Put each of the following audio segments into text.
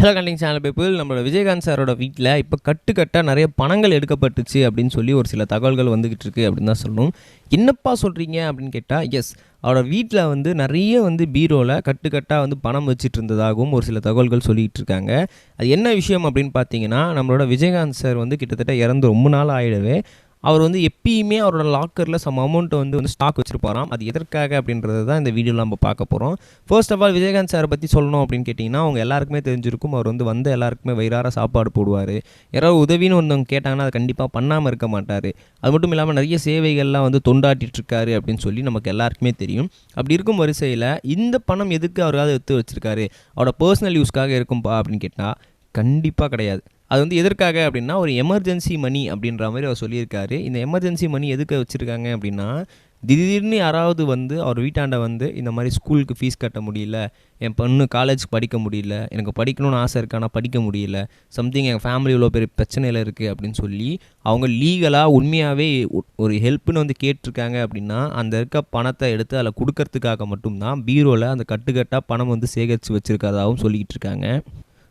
Hello கண்டிங் channel people நம்மளோட விஜயகாந்த் சாரோட வீட்டில் இப்போ கட்டுக்கட்டாக நிறைய பணங்கள் எடுக்கப்பட்டுச்சு அப்படின்னு சொல்லி ஒரு சில தகவல்கள் வந்துகிட்டு இருக்கு அப்படின்னு தான் சொல்லணும். என்னப்பா சொல்கிறீங்க அப்படின்னு கேட்டால் எஸ் அவரோட வீட்டில் வந்து நிறைய வந்து பீரோவில் கட்டுக்கட்டாக வந்து பணம் வச்சுட்டு இருந்ததாகவும் ஒரு சில தகவல்கள் சொல்லிகிட்டு இருக்காங்க. அது என்ன விஷயம் அப்படின்னு பார்த்தீங்கன்னா நம்மளோட விஜயகாந்த் சார் வந்து கிட்டத்தட்ட இறந்து ரொம்ப நாள் ஆகிடவே அவர் வந்து எப்பயுமே அவரோட லாக்கரில் சம் அமௌண்ட்டை வந்து வந்து ஸ்டாக் வச்சுருப்பாராம். அது எதற்காக அப்படின்றது தான் இந்த வீடியோவில் நம்ம பார்க்க போகிறோம் ஃபர்ஸ்ட் ஆஃப் ஆல் விஜயகாந்த் சாரை பற்றி சொல்லணும் அப்படின்னு கேட்டிங்கன்னா அவங்க எல்லாருக்குமே தெரிஞ்சிருக்கும். அவர் வந்து வந்து எல்லாருக்குமே வயிறார சாப்பாடு போடுவார். யாராவது உதவின்னு ஒருத்தவங்க கேட்டாங்கன்னா அது கண்டிப்பாக பண்ணாமல் இருக்க மாட்டார். அது மட்டும் இல்லாமல் நிறைய சேவைகள்லாம் வந்து தொண்டாட்டிட்டுருக்காரு அப்படின்னு சொல்லி நமக்கு எல்லாருக்குமே தெரியும். அப்படி இருக்கும் வரிசையில் இந்த பணம் எதுக்கு அவராவது எடுத்து வச்சுருக்காரு? அவரோட பர்சனல் யூஸ்க்காக இருக்கும்பா அப்படின்னு கேட்டால் கண்டிப்பாக கிடையாது. அது வந்து எதற்காக அப்படின்னா ஒரு எமர்ஜென்சி மணி அப்படின்ற மாதிரி அவர் சொல்லியிருக்காரு. இந்த எமர்ஜென்சி மணி எதுக்கு வச்சுருக்காங்க அப்படின்னா திடீர்னு யாராவது வந்து அவர் வீட்டாண்ட வந்து இந்த மாதிரி ஸ்கூலுக்கு ஃபீஸ் கட்ட முடியல என் பொண்ணு காலேஜ் படிக்க முடியல எனக்கு படிக்கணும்னு ஆசை இருக்கு ஆனால் படிக்க முடியல சம்திங் எங்கள் ஃபேமிலி இவ்வளோ பெரிய பிரச்சனையில் இருக்குது அப்படின்னு சொல்லி அவங்க லீகலாக உண்மையாகவே ஒரு ஹெல்ப்னு வந்து கேட்டிருக்காங்க அப்படின்னா அந்த இருக்க பணத்தை எடுத்து அதில் கொடுக்கறதுக்காக மட்டும்தான் பீரோவில் அந்த கட்டுக்கட்டாக பணம் வந்து சேகரித்து வச்சுருக்கிறதாகவும் சொல்லிக்கிட்டு இருக்காங்க.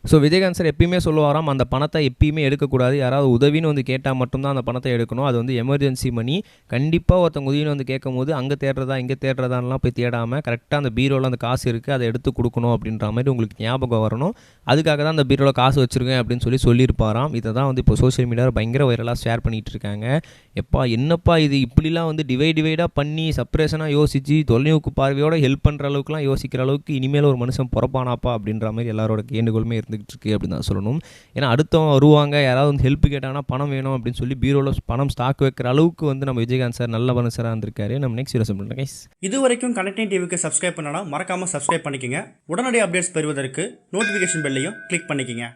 ஸோ விஜயகாந்த் சார் எப்பயுமே சொல்லுவாராம் அந்த பணத்தை எப்பயுமே எடுக்கக்கூடாது. யாராவது உதவின்னு வந்து கேட்டால் மட்டும்தான் அந்த பணத்தை எடுக்கணும். அது வந்து எமர்ஜென்சி மணி கண்டிப்பாக ஒருத்தங்க உதவின்னு வந்து கேட்கும் போது அங்கே தேடுறதா இங்கே தேடுறதான்லாம் போய் தேடாமல் கரெக்டாக அந்த பீரோவில் அந்த காசு இருக்குது அதை எடுத்து கொடுக்கணும் அப்படின்ற மாதிரி உங்களுக்கு ஞாபகம் வரணும். அதுக்காக தான் அந்த பீரோவில் காசு வச்சுருக்கேன் அப்படின்னு சொல்லி சொல்லியிருப்பாராம். இதை தான் வந்து இப்போ சோஷியல் மீடியாவில் பயங்கர வைரலாக ஷேர் பண்ணிகிட்டு இருக்காங்க. எப்பா என்னப்பா இது? இப்படிலாம் வந்து டிவைட் டிவைடாக பண்ணி சப்ரேஷனாக யோசித்து தொலைநோக்கு பார்வையோட ஹெல்ப் பண்ணுற அளவுக்குலாம் யோசிக்கிற அளவுக்கு இனிமேல் ஒரு மனுஷன் பிறப்பானாப்பா அப்படின்ற மாதிரி எல்லாரோட கேண்டுகோளுமே இருந்துகிட்டு இருக்கு அப்படின்னு தான் சொல்லணும். ஏன்னா அடுத்தவங்க வருவாங்க யாராவது வந்து ஹெல்ப் கேட்டாங்கன்னா பணம் வேணும் அப்படின்னு சொல்லி பீரோவில் பணம் ஸ்டாக் வைக்கிற அளவுக்கு வந்து நம்ம விஜயகாந்த் சார் நல்ல மனுஷராக இருந்திருக்காரு. நம்ம நெக்ஸ்ட் வீடியோ பண்ணுறேன் கைஸ் இது வரைக்கும் கனெக்டிங் டிவிக்கு சப்ஸ்கிரைப் பண்ணனா மறக்காம சப்ஸ்கிரைப் பண்ணிக்கங்க. உடனடி அப்டேட்ஸ் பெறுவதற்கு நோட்டிஃபிகேஷன் பெல்லையும் கிளிக் பண்ணிக்கங்க.